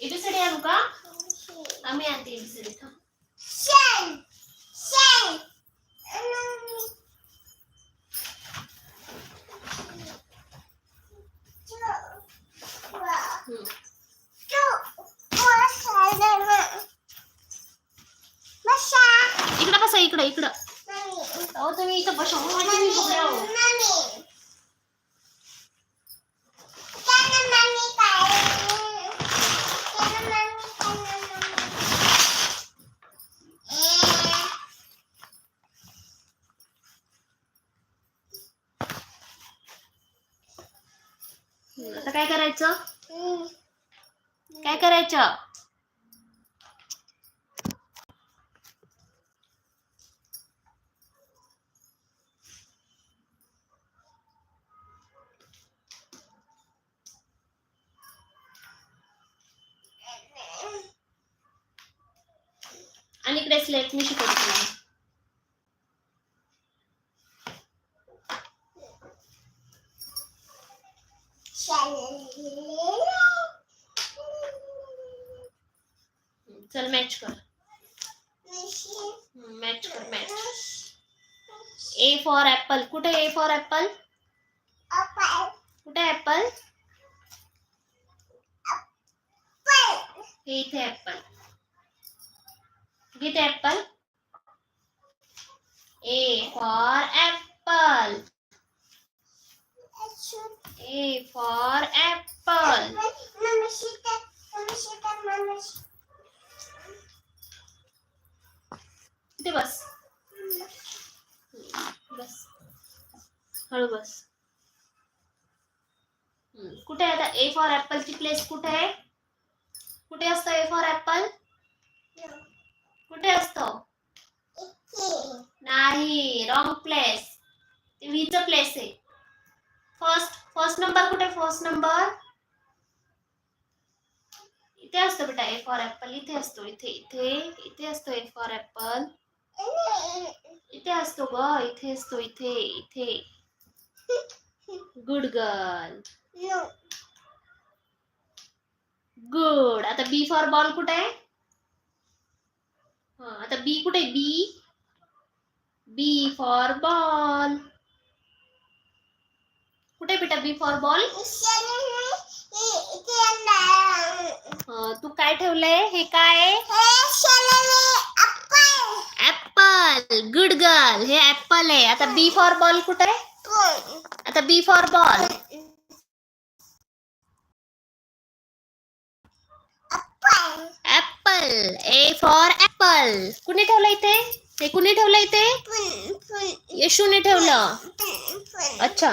ABCD आणू का आम्ही आणते एबीसीडी थांब हम्म. इकडं बसा इकडं इकडं अहो तुम्ही इथं बसा हो, तुम्ही उभे राहा. हम्म, आता काय करायचं काय करायचं आणि ब्रेसलेट मी शिकवते तुला हम्म, चल मॅच कर। मॅच कर मॅच ए फॉर ऍपल कुठे A for apple for apple A for apple इथे बस बस हळू बस कुठे आता ए फॉर ऍपलची प्लेस कुठे आहे कुठे असतं ए फॉर ऍपल कुठे असतो नाही रॉंग प्लेस ते व्हीचं प्लेस आहे. फर्स्ट फर्स्ट नंबर कुठे? फर्स्ट नंबर इथे असतो बेटा ए फॉर ऍपल इथे असतो इथे इथे इथे असतो ए फॉर ऍपल इथे असतो ग इथे असतो इथे इथे. गुड गर्ल गुड आता बी फॉर बॉल कुठे? आहे आता बी कुठे? बी बी फॉर बॉल कुठे बेटा बी फॉर बॉल तू काय ठेवलंय? हे काय? ऍपल गुड गर्ल हे ऍपल आहे. आता बी फॉर बॉल कुठे? आता B for ball apple A for apple कुणी ठेवलं इथे? हे कुणी ठेवलं इथे? येशूने ठेवलं. अच्छा.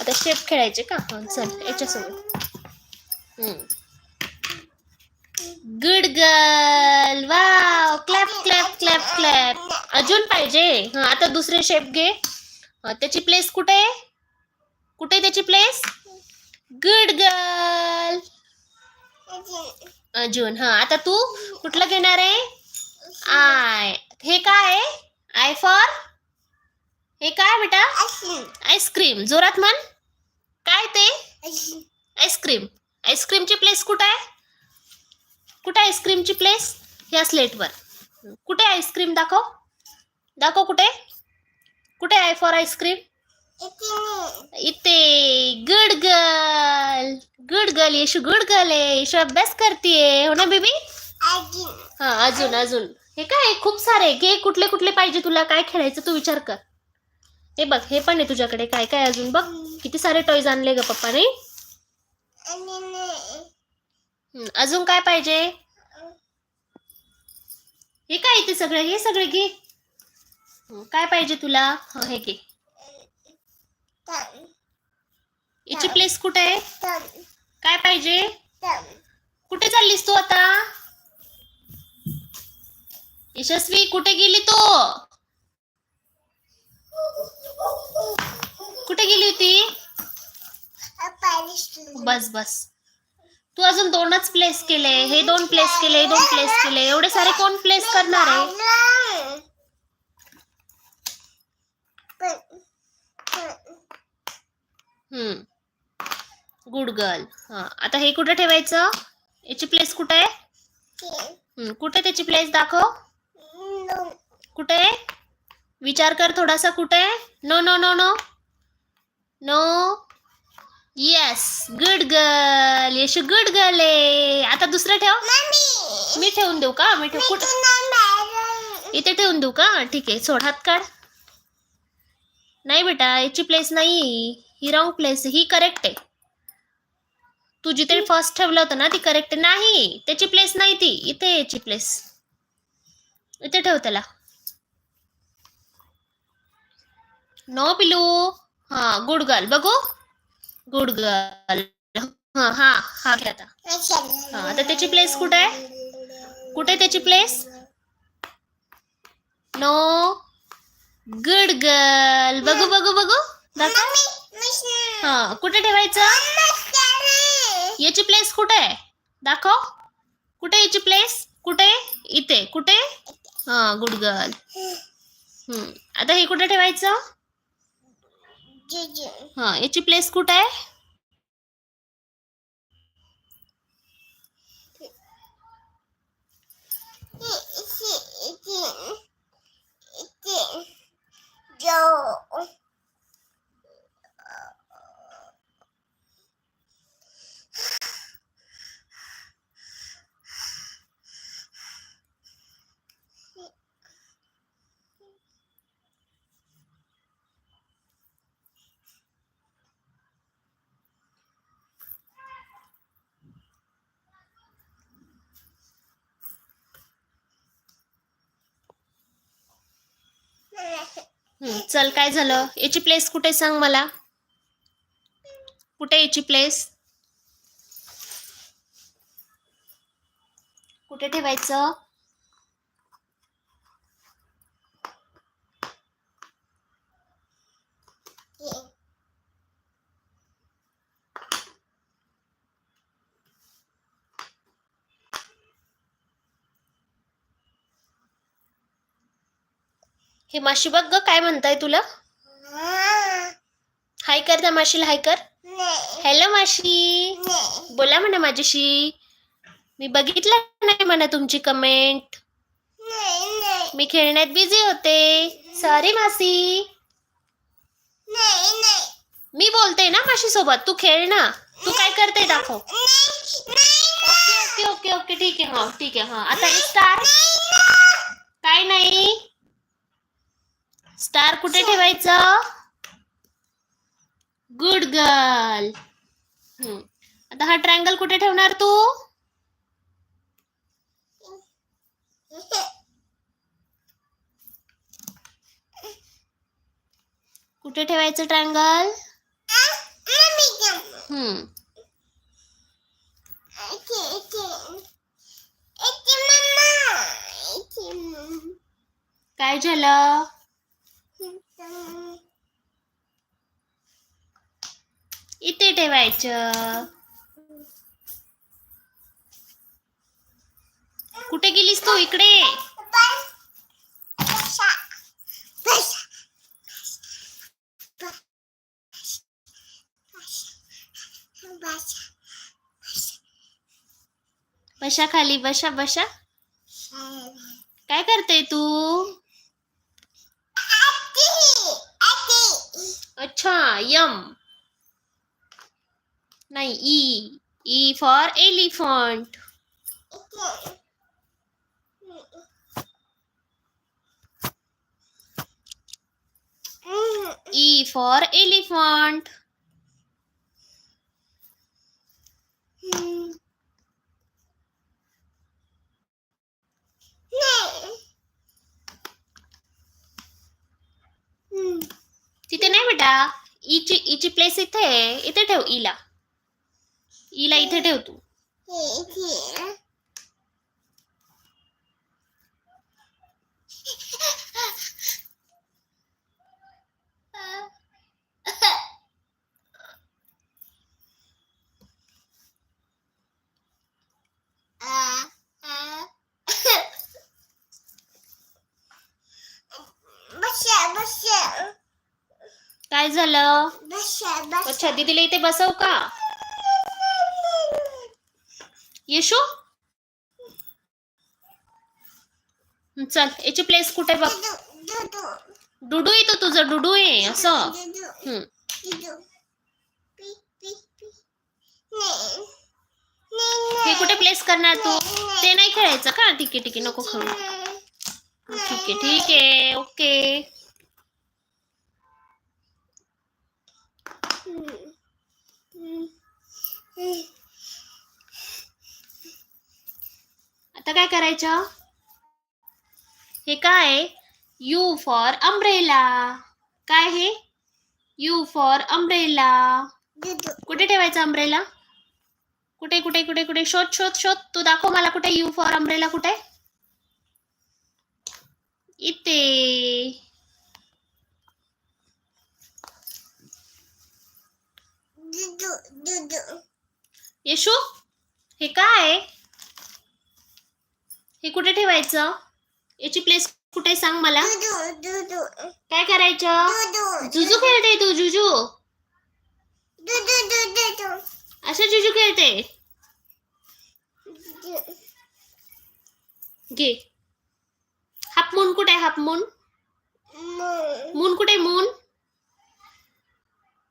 आता शेप खेळायचे का? चल याच्यासोबत. Good girl wow clap clap clap clap अजून पाहिजे. हा आता दुसरे शेप घे. त्याची प्लेस कुठे? कुठे आहे त्याची प्लेस गुड गर्ल अजून. हा आता तू कुठलं घेणार आहे? आय हे काय आहे? आय फॉर हे काय बेटा? आईस्क्रीम जोरात म्हण. काय ते? आईस्क्रीम आईस्क्रीमची प्लेस कुठे आहे? कुठे आईस्क्रीमची प्लेस ह्या स्लेटवर कुठे आईस्क्रीम दाखव. दाखव कुठे? कुठे आहे फॉर आईस्क्रीम इथे. Good girl good girl Yeshu. Good girl आहे. येशू अभ्यास करतीये. हो ना बेबी? हा अजून अजून. हे काय खूप सारे घे कुठले कुठले पाहिजे तुला? काय खेळायचं तू विचार कर. हे बघ हे पण आहे तुझ्याकडे. काय काय अजून? बघ किती सारे टॉयज आणले ग पप्पाने अजून काय पाहिजे? हे काय ते सगळे? हे सगळे घे. काय पाहिजे तुला? हे घे. याची प्लेस कुठे आहे? काय पाहिजे? कुठे चाललीस तू आता? यशस्वी कुठे गेली तू? कुठे गेली होती? बस बस. तू अजून दोनच प्लेस केले. हे दोन प्लेस केले हे दोन प्लेस केले. एवढे सारे कोण प्लेस करणार आहे? हम्म. गुड गर्ल हा. आता हे कुठं ठेवायचं? याची प्लेस कुठे आहे? कुठे त्याची प्लेस दाखव. कुठे? विचार कर थोडासा कुठे? No no no no no yes good girl Yashu good girl आहे आता दुसरं ठेव. मी ठेवून देऊ का? मी ठेव. कुठे? इथे ठेवून देऊ का? ठीक आहे. सोड हात काढ. नाही बेटा याची प्लेस नाही ही. रॉंग प्लेस ही करेक्ट आहे. तू जिथे फर्स्ट ठेवलं होतं ना ती करेक्ट नाही. त्याची प्लेस नाही ती. इथे याची प्लेस इथे ठेव त्याला. नो पिलू हा गुड गर्ल बघू. गुड गर्ल हा हा हा घ्या आता. हा आता त्याची प्लेस कुठे आहे? कुठे त्याची प्लेस नो गुड गर्ल बघू बघू बघू. दाखव. हा कुठे ठेवायचं? याची प्लेस कुठे आहे? दाखव. कुठे याची प्लेस कुठे? इथे. कुठे? हा गुड गर्ल हम्म. आता हे कुठे ठेवायचं? हा याची प्लेस कुठे आहे? हम्म, चल काय झालं? याची प्लेस कुठे सांग मला? कुठे याची प्लेस कुठे ठेवायचं? हे माशी बघ ग काय म्हणताय तुला? हाय कर त्या माशीला हाय कर. हॅलो माशी. बोला म्हणा माझ्याशी. मी बघितलं नाही म्हणा तुमची कमेंट मी खेळण्यात बिझी होते. सॉरी मासी. मी बोलते ना माशी सोबत तू खेळ ना. तू काय करते दाखव. ओके ओके ओके ठीक आहे हा ठीक आहे हा. आता स्टार काय नाही. स्टार कुठे ठेवायचं? गुड गर्ल आता हा ट्रायंगल कुठे ठेवणार तू? कुठे ठेवायचं ट्रायंगल हम्म. काय झालं? इथे ठेवायचं. कुठे गेलीस तू? इकडे. बशा खाली बशा बशा काय करते तू अच्छा यम नाही E E for elephant E for elephant तिथे नाही बेटा ईची ईची प्लेस इथे इथे ठेव e ईला ईला इथे ठेव तू. काय झालं? अच्छा दीदीला इथे बसव का? येशू? चल याची प्लेस कुठे बघ? डुडू येतो तुझं डुडू आहे असं. हे कुठे प्लेस करणार तू? ते नाही खेळायचं का? ठीक आहे ठीक आहे नको खेळू. ठीक आहे ठीक आहे ओके आता काय करायचं? हे काय यू फॉर अम्ब्रेला काय हे? यू फॉर अम्ब्रेला कुठे ठेवायचा अम्ब्रेला कुठे कुठे कुठे कुठे? शोध शोध शोध. तू दाखव मला कुठे यू फॉर अम्ब्रेला कुठे? इथे. येशू हे काय आहे? हे कुठे ठेवायचं? याची प्लेस कुठे सांग मला. काय करायचं? जुजू खेळते तू जुजू. असं जुजू खेळते. घे. हाफ मून कुठे आहे? Half moon. मून. कुठे आहे? मून.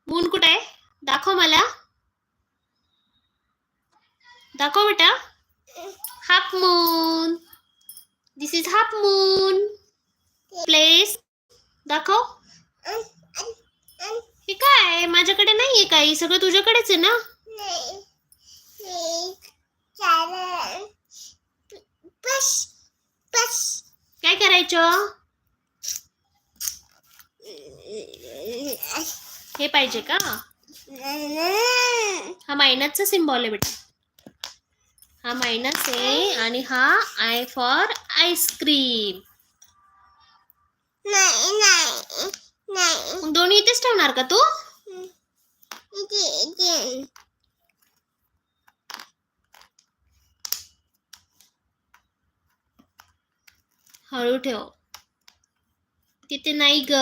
मून कुठे आहे? दाखव मला. दाखव बेटा. Half moon. This is half moon place दाखव हे काय? माझ्याकडे नाहीये काही. सगळं तुझ्याकडेच आहे ना? काय करायचं? हे पाहिजे का? हा मायनसचा सिम्बॉल आहे बेटा. हा मायनस आहे आणि हा आय फॉर आईस्क्रीम मग दोन्ही इथेच ठेवणार का तू? हळू ठेव. तिथे नाही ग.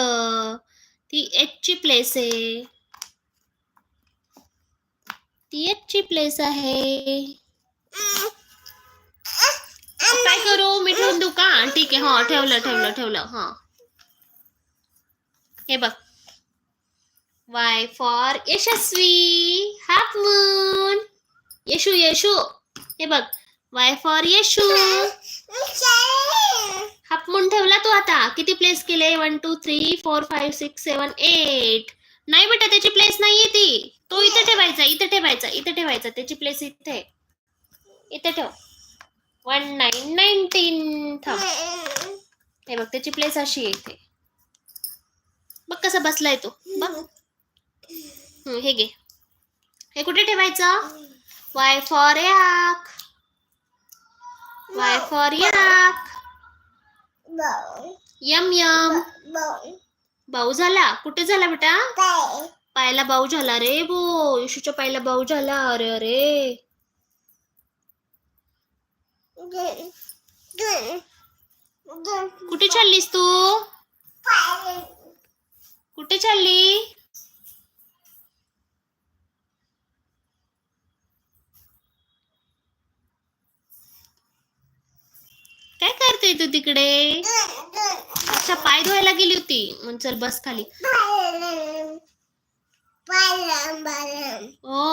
ती एच ची प्लेस आहे. ती एच ची प्लेस आहे. काय करू? मी ठेवून देऊ का? ठीक आहे हा ठेवलं ठेवलं ठेवलं हा. हे बघ. Y for Yashasvi. Half moon. Yeshu Yeshu. हे बघ. Y for Yeshu. Half moon ठेवला तू आता. किती प्लेस केले? One two three four five six seven eight नाही बेटा त्याची प्लेस नाहीये ती. तो इथे ठेवायचा इथे ठेवायचा इथे ठेवायचा. त्याची प्लेस इथे. इथे ठेव. वन नाईन नाईन्टीन थांब. हे बघ त्याची प्लेस अशी आहे इथे. बघ कसा बसलाय तो. बघ. हम्म, हे घे. हे कुठे ठेवायचं? Y for yak Y for yak yum yum भाऊ झाला. कुठे झाला बेटा? पायाला भाऊ झाला रे बो येशूच्या पायाला भाऊ झाला. अरे अरे. कुठे चाललीस तू? कुठे चालली? काय करते तू तिकडे? अच्छा पाय धुवायला गेली होती. मग चल बस खाली. ओ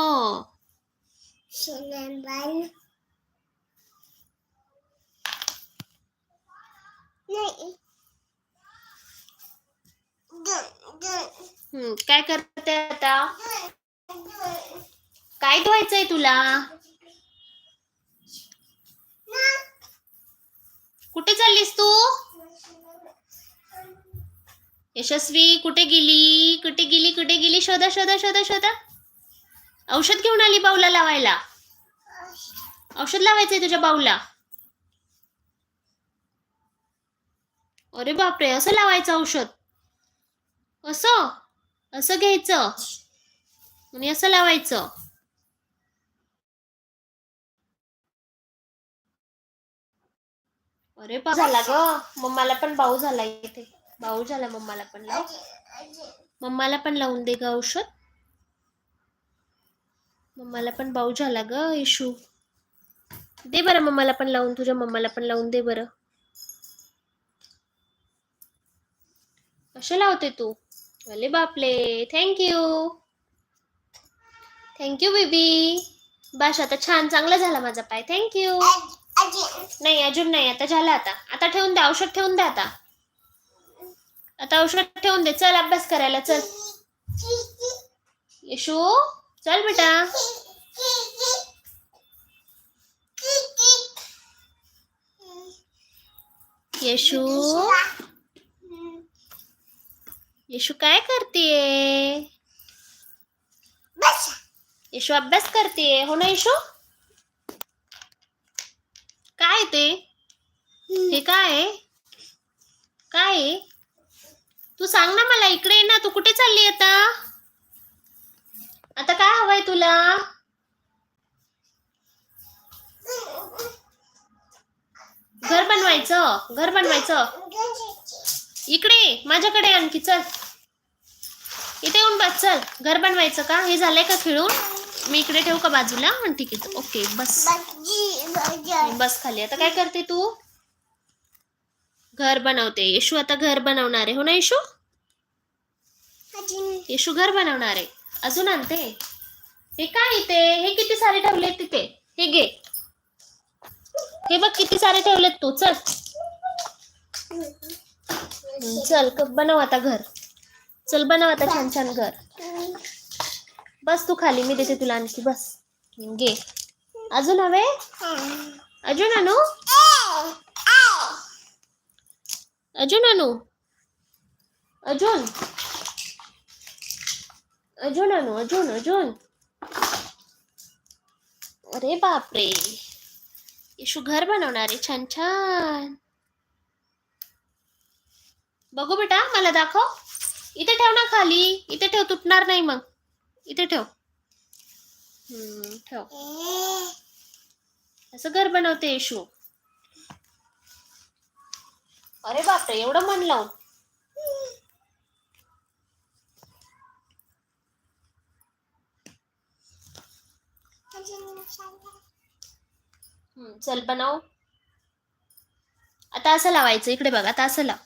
हम्म, काय करते आता? काय धुवायचंय तुला? कुठे चाललीस तू? यशस्वी कुठे गेली? कुठे गेली कुठे गेली? शोधा शोधा शोधा शोधा. औषध घेऊन आली बाऊला लावायला. औषध लावायचंय तुझ्या बाऊला. अरे बापरे असं लावायचं औषध? असं असं घ्यायचं? आणि असं लावायचं. अरे बा झाला ग. मम्माला पण भाऊ झाला इथे. भाऊ झाला मम्माला पण लाव. मम्माला पण लावून दे ग औषध. मम्माला पण भाऊ झाला ग इशू. दे बरं मम्माला पण लावून तुझ्या मम्माला पण लावून दे बरं. कसे लावते तू? अले बापले. थँक्यू थँक्यू बेबी बस आता छान चांगला झाला माझा पाय. थँक्यू नाही अजून नाही. आता झालं आता. आता ठेवून दे औषध ठेवून दे आता. आता औषध ठेवून दे. चल अभ्यास करायला चल. यशू चल बेटा. यशू. यशू काय करतेय? यशू अभ्यास करतेय. हो ना यशू? काय ते? हे काय? काय? तू सांग ना मला इकडे ना. तू कुठे चालली आता? आता काय हवंय तुला? घर बनवायचं. घर बनवायचं. इकडे माझ्याकडे आणखी. चल. इथे येऊन बस चल. घर बनवायचं का? हे झालंय का खिळून? मी इकडे ठेवू का बाजूला? ठीक आहे. ओके बस. बस खाली. आता काय करते तू? घर बनवते. येशू आता घर बनवणार आहे. हो ना येशू? येशू घर बनवणार आहे. अजून आणते. हे काय इथे? हे किती सारे ठेवले तिथे? हे घे. हे बघ किती सारे ठेवलेत तू. चल. चल. बनव आता घर. चल बनव आता छान छान घर. बस तू खाली, मी देते तुला आणखी, बस. घे. अजून हवे? अजून आणू? अजून आणू? अजून? अजून आणू, अजून अजून? अरे बापरे. येशू घर बनवणार आहे, छान छान. बघू बेटा, मला दाखव. इथे ठेव ना खाली. इथे ठेव तुटणार नाही मग. इथे ठेव. ठेव. असं घर बनवते येशू. अरे बापरे एवढं मन लावून. चल बनव. आता असं लावायचं. इकडे बघ आता असं लाव.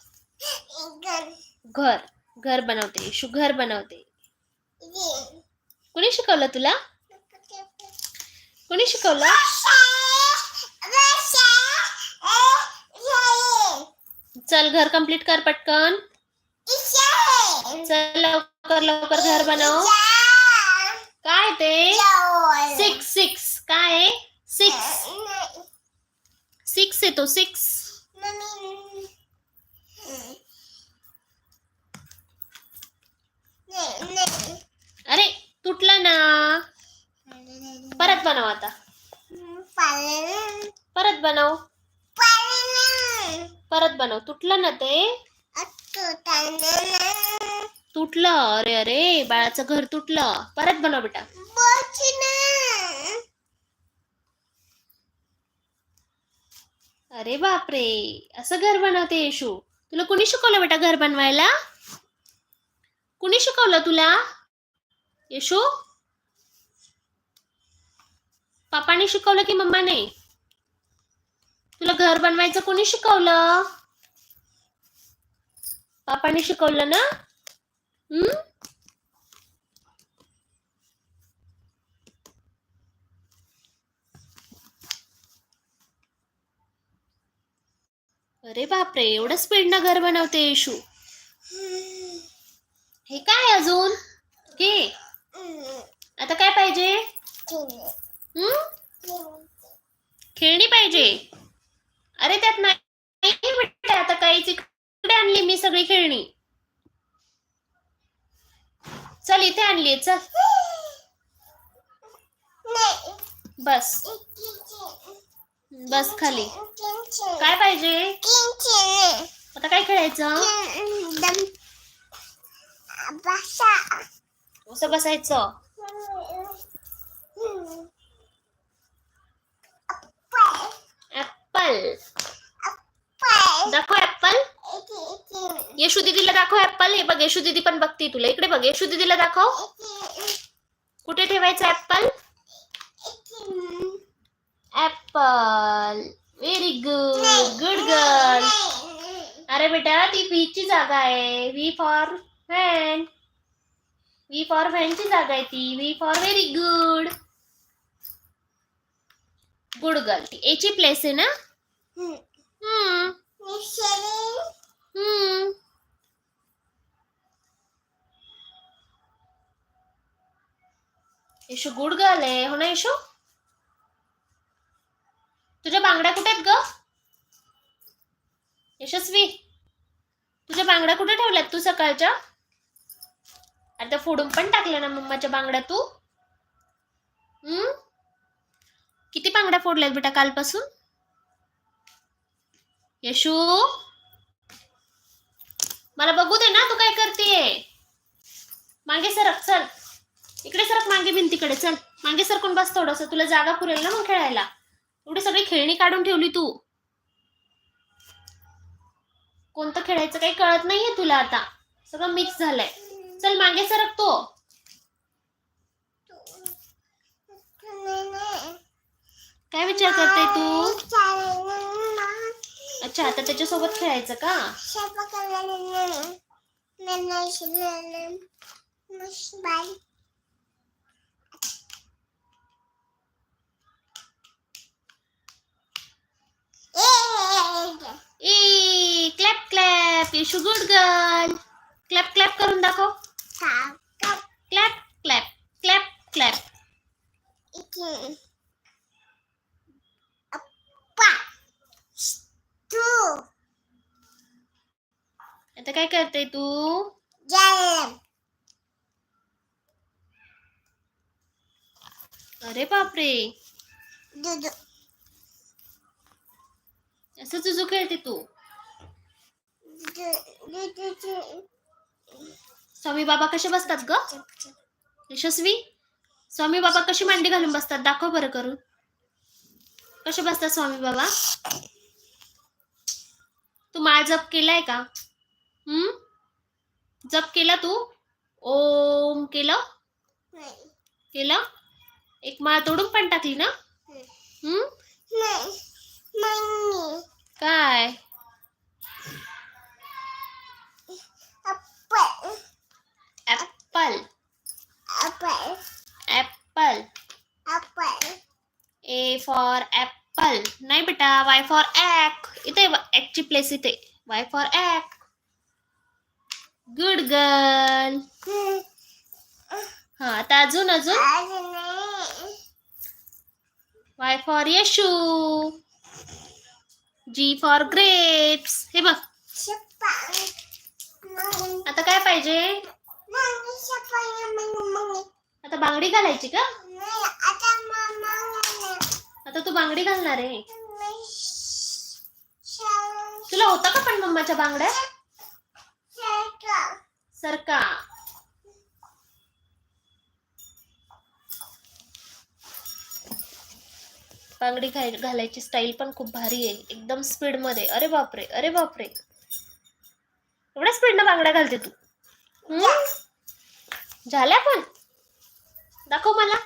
घर. घर बनवते येशू घर बनवते कोणी शिकवलं तुला? कोणी शिकवलं? चल घर कंप्लीट कर पटकन. चल लवकर लवकर घर बनव. काय ते? सिक्स सिक्स काय आहे? सिक्स सिक्स येतो सिक्स अरे तुटला ना. परत बनव आता. परत बनव. परत बनव. तुटलं ना ते. तुटलं. अरे अरे बाळाचं घर तुटलं. परत बनव बेटा. अरे बापरे असं घर बनवते येशू. तुला कुणी शिकवलं बेटा घर बनवायला? कुणी शिकवलं तुला? येशू? पापाने शिकवलं की मम्माने? तुला घर बनवायचं कोणी शिकवलं? पापाने शिकवलं ना? हम्म? अरे बापरे एवढं स्पीड ना घर बनवते येशू. हे काय अजून? घे. आता काय पाहिजे? हम्म खेळणी पाहिजे. अरे त्यात नाही आता काहीच इकडे आणली मी सगळी खेळणी. चल इथे आणली चल. बस. बस खाली. काय पाहिजे? आता काय खेळायचं? कसं बसायचं. ऍपल दाखव ऍपल येशू दीदीला दाखव ऍपल हे बघ येशू दीदी पण बघते तुला. इकडे बघ येशू दीदीला दाखव. कुठे ठेवायचं apple apple very good good girl अरे बेटा ती व्ही ची जागा आहे. V for van V for van ची जागा आहे ती. V for very good good girl ती ए ची प्लेस आहे ना? हम्म. हम्म. यशू गुड गर्ल आहे. हो ना यशू? तुझ्या बांगड्या कुठे आहेत ग? यशस्वी. तुझ्या बांगड्या कुठे ठेवल्यात तू सकाळच्या? आता फोडून पण टाकल्या ना मम्माच्या बांगड्या तू? हम्म? किती बांगड्या फोडल्यात बेटा कालपासून? यशू? मला बघू दे ना तू काय करतेय मागे सरक चल. इकडे सरक मागे भिंतीकडे चल. मागे सरकून बस थोडस. तुला जागा पुरेल ना मग खेळायला. एवढी सगळी खेळणी काढून ठेवली तू. कोणतं खेळायचं काही कळत नाहीये तुला आता. सगळं मिक्स झालंय. चल मागे सरक तो. काय विचार करते तू? अच्छा आता त्याच्यासोबत खेळायचं का? ए clap clap Yashu good girl clap clap करून दाखव क्लॅप क्लॅप क्लॅप क्लॅप आता काय करते तू? अरे बापरे. असं तुझं खेळते तू? स्वामी बाबा कसे बसतात ग? यशस्वी? स्वामी बाबा कशी मांडी घालून बसतात? दाखव बरं करून. कसे बसतात स्वामी बाबा? तू माळ जप केलाय का? हम्म? जप केला तू? ओम केलं? केलं? एक माळ तोडून पण टाकली ना? हम्म? काय? Apple apple A for apple नाही बेटा वाय फॉर ऍक इथे ऍकची प्लेस इथे. Y for yak good girl हा आता अजून अजून? Y for Yashu G for grapes हे बघ. आता काय पाहिजे? आता बांगडी घालायची का? आता तू बांगडी घालणार आहे. तुला होता का पण मम्माच्या बांगड्या? सरका. बांगडी घाय घालायची स्टाईल पण खूप भारी आहे. एकदम स्पीडमध्ये. अरे बापरे अरे बापरे. एवढ्या स्पीडनं बांगड्या घालते तू. झाल्या पण? दाखव मला.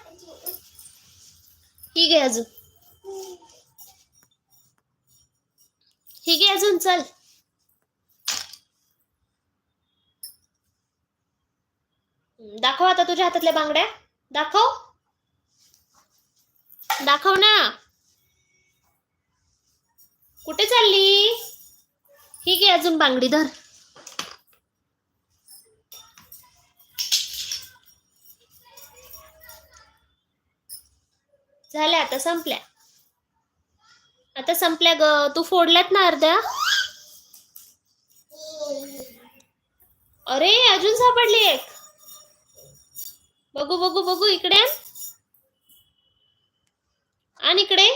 ही घे अजून. ही घे अजून चल. दाखव आता तुझ्या हातातल्या बांगड्या. दाखव. दाखव ना. कुठे चालली? ही घे अजून बांगडी धर. झाल्या आता संपल्या. आता संपल्या ग. तू फोडल्यात ना अर्ध्या? अरे अजून सापडली एक. बघू बघू बघू इकडे. आणि इकडे.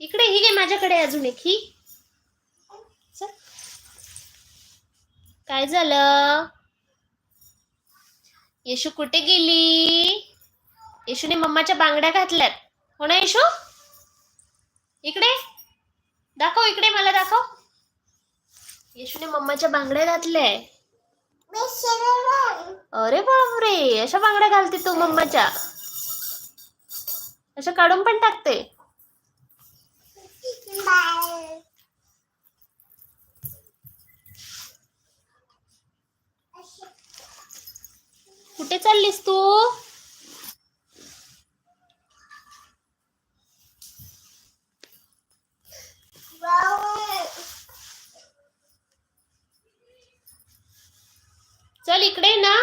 इकडे ही घे माझ्याकडे अजून एक ही. काय झालं? येशू कुठे गेली? येशूने मम्माच्या बांगड्या घातल्यात. हो ना येशू? इकडे. दाखव इकडे मला दाखव. येशूने मम्माच्या बांगड्या घातल्या अरे बापरे अशा बांगड्या घालते तू मम्माच्या. अशा काढून पण टाकते. कुठे चाललीस तू? चल इकडे ना.